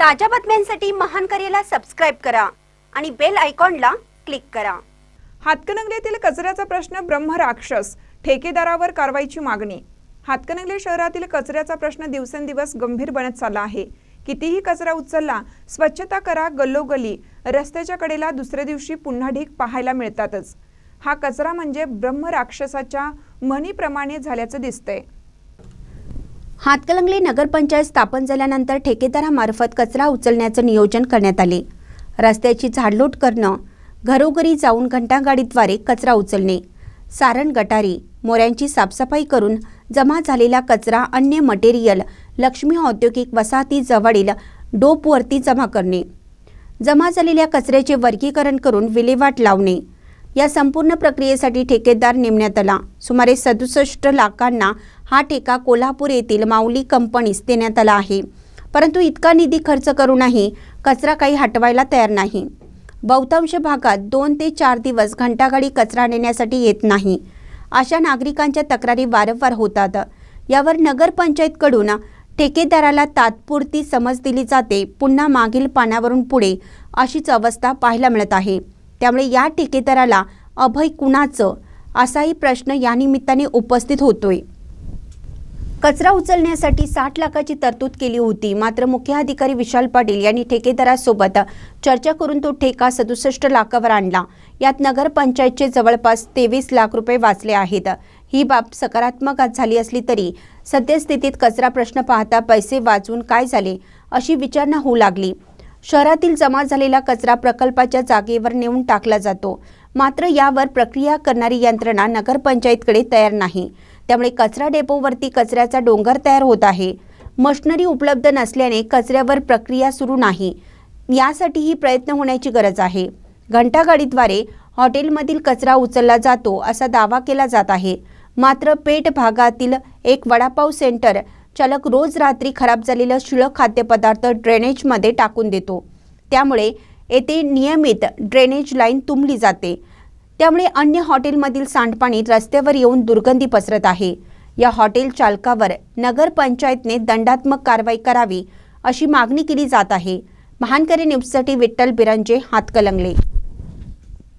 ताज्या बातम्यांसाठी महान करेला सबस्क्राईब करा आणि बेल आयकॉनला क्लिक करा. हातकणंगलेतील कचऱ्याचा प्रश्न ब्रह्मराक्षस ठेकेदारावर कारवाईची मागणी. हातकणंगले शहरातील कचऱ्याचा प्रश्न दिवसेंदिवस गंभीर बनत चालला आहे. कितीही कचरा उचलला स्वच्छता करा गल्लोगल्ली रस्त्याच्या कडेला दुसऱ्या दिवशी पुन्हा ढीक पाहायला मिळतातच. हा कचरा म्हणजे ब्रह्मराक्षसाच्या म्हणीप्रमाणे झाल्याचं दिसतंय. हातकलंगले नगरपंचायत स्थापन झाल्यानंतर ठेकेदारामार्फत कचरा उचलण्याचं नियोजन करण्यात आले. रस्त्याची झाडलोट करणं घरोघरी जाऊन घंटागाडीद्वारे कचरा उचलणे सारण गटारी मोऱ्यांची साफसफाई करून जमा झालेला कचरा अन्य मटेरियल लक्ष्मी औद्योगिक वसाहतीजवळील डोपवरती जमा करणे जमा झालेल्या कचऱ्याचे वर्गीकरण करून विल्हेवाट लावणे. या संपूर्ण प्रक्रियेसाठी ठेकेदार नेमण्यात आला. सुमारे सदुसष्ट लाखांना हा ठेका कोल्हापूर येथील माऊली कंपनीस देण्यात आला आहे. परंतु इतका निधी खर्च करूनही कचरा काही हटवायला तयार नाही. बहुतांश भागात दोन ते चार दिवस घंटागाडी कचरा नेण्यासाठी येत नाही. अशा नागरिकांच्या तक्रारी वारंवार होतात. यावर नगरपंचायतकडून ठेकेदाराला तात्पुरती समज दिली जाते पुन्हा मागील पाण्यावरून पुढे अशीच अवस्था पाहायला मिळत आहे. त्यामुळे या ठेकेदाराला अभय कुणाचं? असाही प्रश्न यानिमित्ताने उपस्थित होतोय. कचरा उचलण्यासाठी साठ लाखाची तरतूद केली होती. मात्र मुख्य अधिकारी विशाल पाटील यांनी ठेकेदारासोबत चर्चा करून तो ठेका सदुसष्ट लाखावर आणला. यात नगरपंचायतचे जवळपास तेवीस लाख रुपये वाचले आहेत. ही बाब सकारात्मक झाली असली तरी सद्यस्थितीत कचरा प्रश्न पाहता पैसे वाचून काय झाले अशी विचारणा होऊ लागली. शहरातील जमा झालेला कचरा प्रकल्पाच्या जागेवर नेऊन टाकला जातो. मात्र यावर प्रक्रिया करणारी यंत्रणा नगरपंचायतकडे तयार नाही. त्यामुळे कचरा डेपोवरती कचऱ्याचा डोंगर तयार होत आहे. मशनरी उपलब्ध नसल्याने कचऱ्यावर प्रक्रिया सुरू नाही. यासाठीही प्रयत्न होण्याची गरज आहे. घंटागाडीद्वारे हॉटेलमधील कचरा उचलला जातो असा दावा केला जात आहे. मात्र पेठ भागातील एक वडापाव सेंटर चालक रोज रात्री खराब झालेलं शिळक खाद्यपदार्थ ड्रेनेजमध्ये टाकून देतो. त्यामुळे येथे नियमित ड्रेनेज लाईन तुंबली जाते. त्यामुळे अन्य हॉटेलमधील सांडपाणी रस्त्यावर येऊन दुर्गंधी पसरत आहे. या हॉटेल चालकावर नगरपंचायतने दंडात्मक कारवाई करावी अशी मागणी केली जात आहे. महानकरी न्यूजसाठी विठ्ठल बिरांजे हातकलंगले.